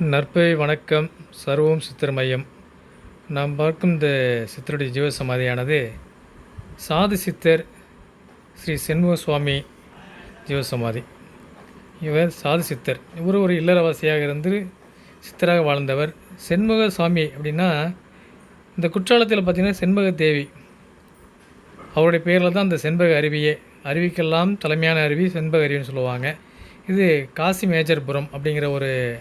நற்பை வணக்கம். சர்வம் சித்திரமயம் மையம். நாம் பார்க்கும் இந்த சித்தருடைய ஜீவசமாதியானது சாது சித்தர் ஸ்ரீ செண்முக சுவாமி ஜீவசமாதி. இவர் சாது சித்தர். இவர் ஒரு இல்லறவாசியாக இருந்து சித்தராக வாழ்ந்தவர். செண்முக சுவாமி அப்படின்னா இந்த குற்றாலத்தில் பார்த்திங்கன்னா செண்பக தேவி அவருடைய பேரில் தான் அந்த செண்பக அருவியே. அருவிக்கெல்லாம் தலைமையான அருவி செண்பக அருவின்னு சொல்லுவாங்க. இது காசி மேஜர்புரம் அப்படிங்கிற ஒரு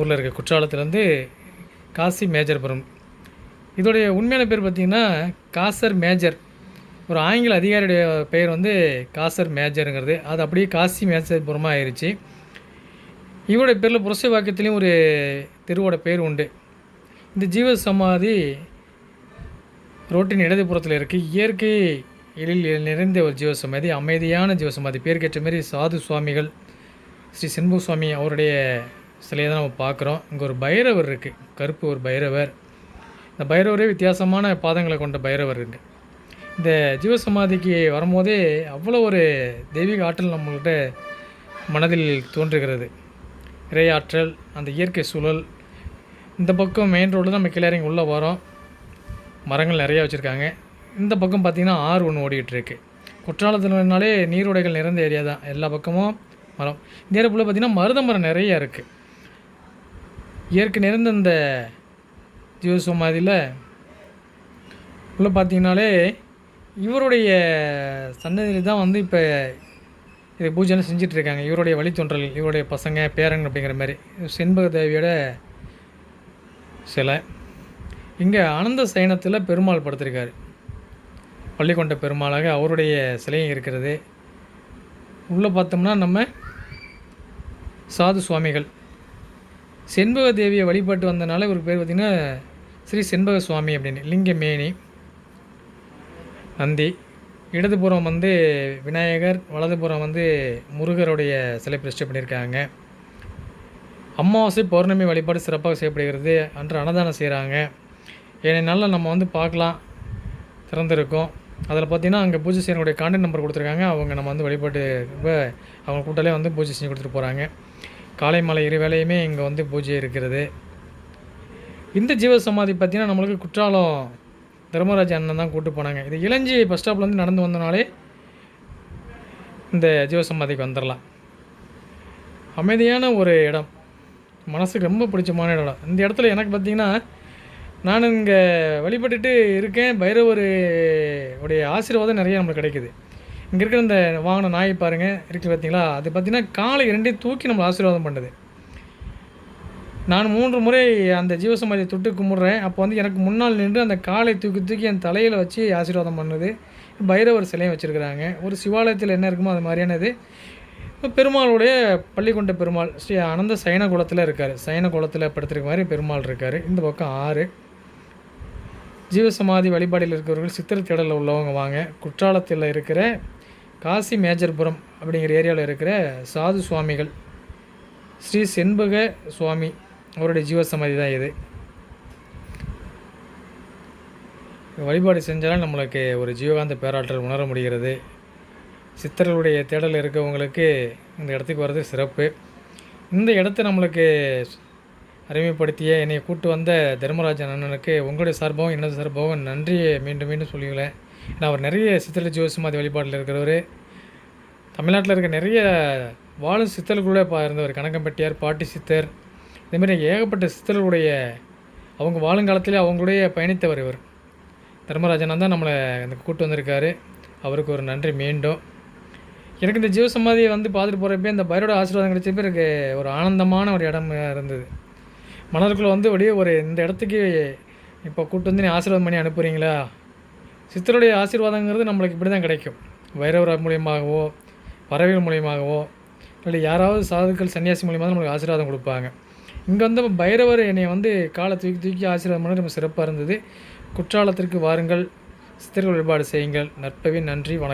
ஊரில் இருக்க குற்றாலத்துலேருந்து காசி மேஜர்புரம் இதோடைய உண்மையான பேர் பார்த்திங்கன்னா காசர் மேஜர். ஒரு ஆங்கில அதிகாரியுடைய பெயர் வந்து காசர் மேஜருங்கிறது. அது அப்படியே காசி மேஜர்புரமாக ஆயிடுச்சு இவருடைய பேரில் புரச வாக்கியத்துலேயும் ஒரு தெருவோட பேர் உண்டு. இந்த ஜீவ சமாதி ரோட்டின் இடதுபுறத்தில் இருக்குது இயற்கை எழில் நிறைந்த ஒரு ஜீவ சமாதி அமைதியான ஜீவ சமாதி. பேருக்கேற்ற மாரி சாது சுவாமிகள் ஸ்ரீ செண்பக சுவாமி அவருடைய சிலையை தான் நம்ம பார்க்குறோம். இங்கே ஒரு பைரவர் இருக்குது கருப்பு ஒரு பைரவர். இந்த பைரவரே வித்தியாசமான பாதங்களை கொண்ட பைரவர் இருக்குது இந்த ஜீவசமாதிக்கு வரும்போதே அவ்வளோ ஒரு தெய்வீக ஆற்றல் நம்மள்கிட்ட மனதில் தோன்றுகிறது. இறையாற்றல் அந்த இயற்கை சூழல். இந்த பக்கம் மெயின் ரோடு தான் நம்ம கிளறிங்க உள்ளே வரோம். மரங்கள் நிறையா வச்சுருக்காங்க. இந்த பக்கம் பார்த்திங்கன்னா ஆறு ஒன்று ஓடிக்கிட்டு குற்றாலத்தினாலே நீரோடைகள் நிறைந்த ஏரியா தான். எல்லா பக்கமும் மரம். இந்த ஏரியா பார்த்திங்கன்னா மருத மரம் நிறையா இருக்குது இயற்கை நிறைந்த இந்த ஜீவசமாதியில் உள்ளே பார்த்தீங்கனாலே இவருடைய சன்னதியில் தான் வந்து இப்போ இது பூஜைலாம் செஞ்சிட்ருக்காங்க இவருடைய வழித்தொன்றல் இவருடைய பசங்க பேரன் அப்படிங்கிற மாதிரி. செண்பக தேவியோட சிலை. இங்கே ஆனந்த சயனத்தில் பெருமாள் படுத்திருக்காரு. பள்ளிக்கொண்ட பெருமாளாக அவருடைய சிலையும் இருக்கிறது. உள்ளே பார்த்தோம்னா நம்ம சாது சுவாமிகள். செண்பக தேவியை வழிபட்டு வந்தனால இவருக்கு பேர் பார்த்திங்கன்னா ஸ்ரீ செண்பக சுவாமி அப்படின்னு. லிங்கமேனி. நந்தி. இடதுபுறம் வந்து விநாயகர் வலதுபுறம் வந்து முருகருடைய சிலை பிரதிஷ்டை பண்ணியிருக்காங்க. அமாவாசை பௌர்ணமி வழிபாடு சிறப்பாக செய்யப்படுகிறது. அன்று அன்னதானம் செய்கிறாங்க. ஏனால் நம்ம வந்து பார்க்கலாம். திறந்துருக்கோம். அதில் பார்த்திங்கன்னா அங்கே பூஜை செய்யனுடைய கான்டாக்ட் நம்பர் கொடுத்துருக்காங்க. அவங்க நம்ம வந்து வழிபாட்டு அவங்க கூட்டாலே வந்து பூஜை செஞ்சு கொடுத்துட்டு போகிறாங்க காலை மாலை இரு வேலையுமே இங்கே வந்து பூஜை இருக்கிறது. இந்த ஜீவ சமாதி பார்த்திங்கன்னா நம்மளுக்கு குற்றாலம் தர்மராஜ அண்ணன் தான் கூட்டு போனாங்க. இது இளஞ்சி பஸ் ஸ்டாப்லேருந்து நடந்து வந்தனாலே இந்த ஜீவசமாதிக்கு வந்துடலாம் அமைதியான ஒரு இடம். மனசுக்கு ரொம்ப பிடிச்சமான இடம். இந்த இடத்துல எனக்கு பார்த்திங்கன்னா நான் இங்கே வழிபட்டுட்டு இருக்கேன். பைரவர் உடைய ஆசீர்வாதம் நிறைய நம்மளுக்கு கிடைக்குது. இங்கே இருக்கிற இந்த வாங்கின நாய் பாருங்கள் இருக்குது பார்த்தீங்களா அது பார்த்திங்கன்னா காலை இரண்டையும் தூக்கி நம்மளை ஆசீர்வாதம் பண்ணுது நான் மூன்று முறை அந்த ஜீவசமாதியை தொட்டு கும்பிட்றேன். அப்போ வந்து எனக்கு முன்னால் நின்று அந்த காலை தூக்கி தூக்கி என் தலையில் வச்சு ஆசீர்வாதம் பண்ணுது. பைரவர் சிலையும் வச்சுருக்குறாங்க. ஒரு சிவாலயத்தில் என்ன இருக்குமோ அது மாதிரியானது. பெருமாளுடைய பள்ளிக்கொண்ட பெருமாள் ஸ்ரீ அனந்த சைன குளத்தில் இருக்கார். சயன குளத்தில் படுத்துருக்க மாதிரி பெருமாள் இருக்கார். இந்த பக்கம் ஆறு. ஜீவசமாதி வழிபாடில் இருக்கிறவர்கள் சித்திர தேடலில் உள்ளவங்க வாங்க. குற்றாலத்தில் இருக்கிற காசி மேஜர்புரம் அப்படிங்கிற ஏரியாவில் இருக்கிற சாது சுவாமிகள். ஸ்ரீ செண்பக சுவாமி அவருடைய ஜீவசமாதி தான் இது. வழிபாடு செஞ்சாலும் நம்மளுக்கு ஒரு ஜீவகாந்த பேராற்றல் உணர முடிகிறது. சித்தர்களுடைய தேடல் இருக்கவங்களுக்கு இந்த இடத்துக்கு வர்றது சிறப்பு. இந்த இடத்த நம்மளுக்கு அறிமுகப்படுத்திய என்னை கூட்டு வந்த தர்மராஜன் அண்ணனுக்கு உங்களுடைய சார்பாகவும் என்னது சார்பாகவும் நன்றியை மீண்டும் மீண்டும் சொல்லிங்களேன் ஏன்னா அவர் நிறைய சித்திர ஜோசிமாதி வழிபாட்டில் இருக்கிறவர். தமிழ்நாட்டில் இருக்க நிறைய வாழும் சித்தர்களுடைய பா இருந்தவர். கணக்கம்பட்டியார் பாட்டி சித்தர். இதேமாரி ஏகப்பட்ட சித்தர்களுடைய அவங்க வாழுங்காலத்திலே அவங்களுடைய பயணித்தவர் இவர். தர்மராஜனாக தான் நம்மளை அந்த கூட்டு வந்திருக்காரு. அவருக்கு ஒரு நன்றி மீண்டும். எனக்கு இந்த ஜீவசமாதியை வந்து பார்த்துட்டு போகிறப்ப இந்த பைரோட ஆசீர்வாதம் கிடைச்சப்ப எனக்கு ஒரு ஆனந்தமான ஒரு இடம் இருந்தது. மனதுக்குள்ளே வந்து அப்படியே ஒரு இந்த இடத்துக்கு இப்போ கூப்பிட்டு வந்து நீ ஆசீர்வாதம் பண்ணி அனுப்புகிறீங்களா சித்தருடைய ஆசீர்வாதங்கிறது நம்மளுக்கு இப்படி தான் கிடைக்கும். வைரவர் மூலியமாகவோ பறவைகள் மூலியமாகவோ இல்லை யாராவது சாதுக்கள் சன்னியாசி மூலியமாக நம்மளுக்கு ஆசீர்வாதம் கொடுப்பாங்க. இங்கே வந்து பைரவர் என்னை வந்து காலை தூக்கி தூக்கி ஆசீர்வாதம் பண்ணி ரொம்ப சிறப்பாக இருந்தது. குற்றாலத்திற்கு வாருங்கள். சித்தர்கள் வழிபாடு செய்யுங்கள். நற்பவி நன்றி. வணக்கம்.